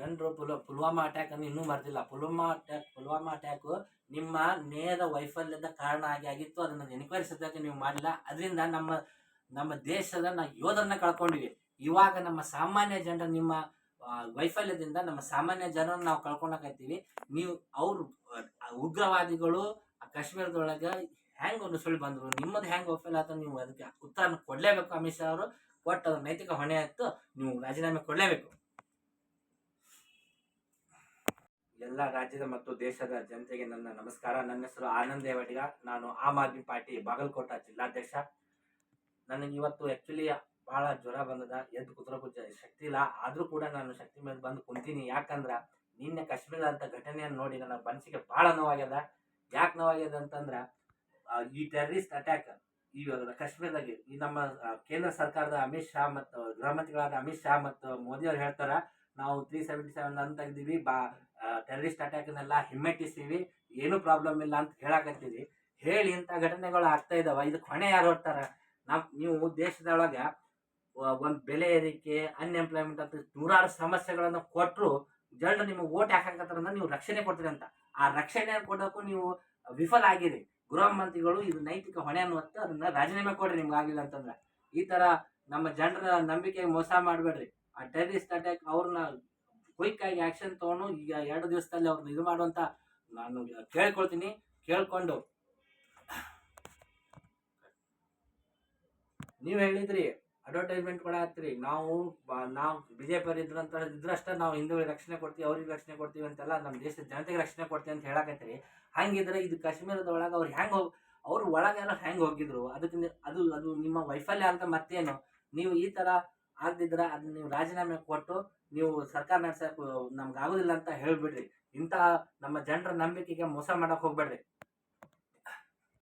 ಜನರು full, Pulwama attack ಅನ್ನು ಇನ್ನೂ ಮರೆತಿಲ್ಲ ಪುಲ್ವಾಮಾ ಅಟ್ಯಾಕ್ ಪುಲ್ವಾಮಾ ಅಟ್ಯಾಕು ನಿಮ್ಮ ನೇರ ವೈಫಲ್ಯದ ಕಾರಣ ಆಗಿ ಆಗಿತ್ತು. ಅದನ್ನ ಎನ್ಕ್ವೈರಿ ಸದ್ಯಕ್ಕೆ ನೀವು ಮಾಡಿಲ್ಲ. ಅದರಿಂದ ನಮ್ಮ ನಮ್ಮ ದೇಶದ ನಾವು ಯೋಧರನ್ನ ಕಳ್ಕೊಂಡಿವಿ. ಇವಾಗ ನಮ್ಮ ಸಾಮಾನ್ಯ ಜನರ ನಿಮ್ಮ ವೈಫಲ್ಯದಿಂದ ನಮ್ಮ ಸಾಮಾನ್ಯ ಜನರನ್ನ ನಾವು ಕಳ್ಕೊಳಕತ್ತೀವಿ ನೀವು ಅವರು, ಉಗ್ರವಾದಿಗಳು ಕಾಶ್ಮೀರದೊಳಗೆ ಹೆಂಗ್ ಒಂದು ಸುಳ್ಳು ಬಂದ್ರು. ನಿಮ್ಮದು ಹ್ಯಾಂಗ್ ವೈಫಲ್ಯ ಆಯ್ತು. ನೀವು ಅದಕ್ಕೆ ಉತ್ತರ ಕೊಡ್ಲೇಬೇಕು ಅಮಿತ್ ಶಾ ಅವರು. ಕೊಟ್ಟು ನೈತಿಕ ಹೊಣೆ ಆಯಿತು. ನೀವು ರಾಜೀನಾಮೆ ಕೊಡ್ಲೇಬೇಕು. ಎಲ್ಲ ರಾಜ್ಯದ ಮತ್ತು ದೇಶದ ಜನತೆಗೆ ನನ್ನ ನಮಸ್ಕಾರ. ನನ್ನ ಹೆಸರು ಆನಂದ್ ದೇವಡಿಗ ನಾನು ಆಮ್ ಆದ್ಮಿ ಪಾರ್ಟಿ ಬಾಗಲಕೋಟ ಜಿಲ್ಲಾಧ್ಯಕ್ಷ. ನನಗೆ ಇವತ್ತು ಆಕ್ಚುಲಿ ಬಹಳ ಜ್ವರ ಬಂದದ. ಎದ್ದು ಕುತ್ರೋಕು ಜ- ಶಕ್ತಿ ಇಲ್ಲ. ಆದರೂ ಕೂಡ ನಾನು ಶಕ್ತಿ ಮೇಲೆ ಬಂದು ಕುಂತೀನಿ. ಯಾಕಂದ್ರೆ ನಿನ್ನೆ ಕಾಶ್ಮೀರ ಅಂತ ಘಟನೆಯನ್ನು ನೋಡಿ ನನ್ನ ಮನಸ್ಸಿಗೆ ಬಹಳ ನೋವಾಗ್ಯದ. ಯಾಕೆ ನೋವಾಗ್ಯದ ಅಂತಂದ್ರೆ ಈ ಟೆರರಿಸ್ಟ್ ಅಟ್ಯಾಕ್ ಈ ಕಾಶ್ಮೀರದಾಗೆ ಈ ನಮ್ಮ ಕೇಂದ್ರ ಸರ್ಕಾರದ ಅಮಿತ್ ಶಾ ಮತ್ತು ಗೃಹ ಅಮಿತ್ ಶಾ ಮತ್ತು ಮೋದಿ ಅವ್ರು ಹೇಳ್ತಾರ ನಾವು ತ್ರೀ ಸೆವೆಂಟಿ ಸೆವೆನ್ ಅಂತ ತೆಗ್ದೀವಿ ಬಾ ಟೆರರಿಸ್ಟ್ ಅಟ್ಯಾಕ್ನೆಲ್ಲ ಹಿಮ್ಮೆಟ್ಟಿಸ್ತೀವಿ. ಏನು ಪ್ರಾಬ್ಲಮ್ ಇಲ್ಲ ಅಂತ ಹೇಳಕತ್ತೀವಿ. ಹೇಳಿ ಇಂಥ ಘಟನೆಗಳು ಆಗ್ತಾ ಇದಾವ. ಇದಕ್ಕೆ ಹೊಣೆ ಯಾರು ಹೊರ್ತಾರೆ ನಾವು ನೀವು ದೇಶದೊಳಗೆ ಒಂದು ಬೆಲೆ ಏರಿಕೆ ಅನ್ಎಂಪ್ಲಾಯ್ಮೆಂಟ್ ಅಂತ ನೂರಾರು ಸಮಸ್ಯೆಗಳನ್ನು ಕೊಟ್ಟರು ಜನರು ನಿಮಗೆ ಓಟ್ ಹಾಕಕತ್ತಾರ ನೀವು ರಕ್ಷಣೆ ಕೊಡ್ತೀರಿ ಅಂತ. ಆ ರಕ್ಷಣೆ ಕೊಡೋಕ್ಕೂ ನೀವು ವಿಫಲ ಆಗಿರಿ. ಗೃಹ ಮಂತ್ರಿಗಳು ಇದು ನೈತಿಕ ಹೊಣೆ ಅನ್ನುವತ್ತು ಅದನ್ನ ರಾಜೀನಾಮೆ ಕೊಡ್ರಿ ನಿಮ್ಗೆ ಆಗಿಲ್ಲ ಅಂತಂದ್ರೆ. ಈ ತರ ನಮ್ಮ ಜನರ ನಂಬಿಕೆ ಮೋಸ ಮಾಡಬೇಡ್ರಿ. ಆ ಟೆರರಿಸ್ಟ್ ಅಟ್ಯಾಕ್ ಅವ್ರನ್ನ ಕ್ವಿಕ್ ಆಗಿ ಆಕ್ಷನ್ ತಗೊಂಡು ಈಗ ಎರಡು ದಿವಸದಲ್ಲಿ ಅವ್ರನ್ನ ಇದು ಮಾಡುವಂತ ನಾನು ಕೇಳ್ಕೊಳ್ತೀನಿ. ಕೇಳ್ಕೊಂಡು ನೀವು ಹೇಳಿದ್ರಿ ಅಡ್ವರ್ಟೈಸ್ಮೆಂಟ್ ಕೂಡ ಹಾಕ್ತೀರಿ. ನಾವು ನಾವು ಬಿಜೆಪಿ ಇದ್ರಂತ ಇದ್ರಷ್ಟೇ ನಾವು ಹಿಂದೂಗಳಿಗೆ ರಕ್ಷಣೆ ಕೊಡ್ತೀವಿ, ಅವ್ರಿಗೆ ರಕ್ಷಣೆ ಕೊಡ್ತೀವಿ ಅಂತೆಲ್ಲ ನಮ್ಮ ದೇಶದ ಜನತೆಗೆ ರಕ್ಷಣೆ ಕೊಡ್ತೀವಿ ಅಂತ ಹೇಳಕತ್ತೀರಿ. ಹಂಗಿದ್ರೆ ಇದು ಕಾಶ್ಮೀರದ ಒಳಗೆ ಅವ್ರು ಹೆಂಗೆ ಹೋಗಿ, ಅವ್ರ ಒಳಗೆಲ್ಲ ಹೆಂಗೆ ಹೋಗಿದ್ರು? ಅದಕ್ಕೆ ಅದು ಅದು ನಿಮ್ಮ ವೈಫಲ್ಯ ಅಂತ ಮತ್ತೇನು? ನೀವು ಈ ತರ ಆಗದಿದ್ರ ಅದನ್ನ ನೀವು ರಾಜೀನಾಮೆ ಕೊಟ್ಟು ನೀವು ಸರ್ಕಾರ ನಡೆಸಕ್ಕೆ ನಮ್ಗೆ ಆಗೋದಿಲ್ಲ ಅಂತ ಹೇಳಿಬಿಡ್ರಿ. ಇಂತಹ ನಮ್ಮ ಜನರ ನಂಬಿಕೆಗೆ ಮೋಸ ಮಾಡೋಕೆ ಹೋಗ್ಬೇಡ್ರಿ.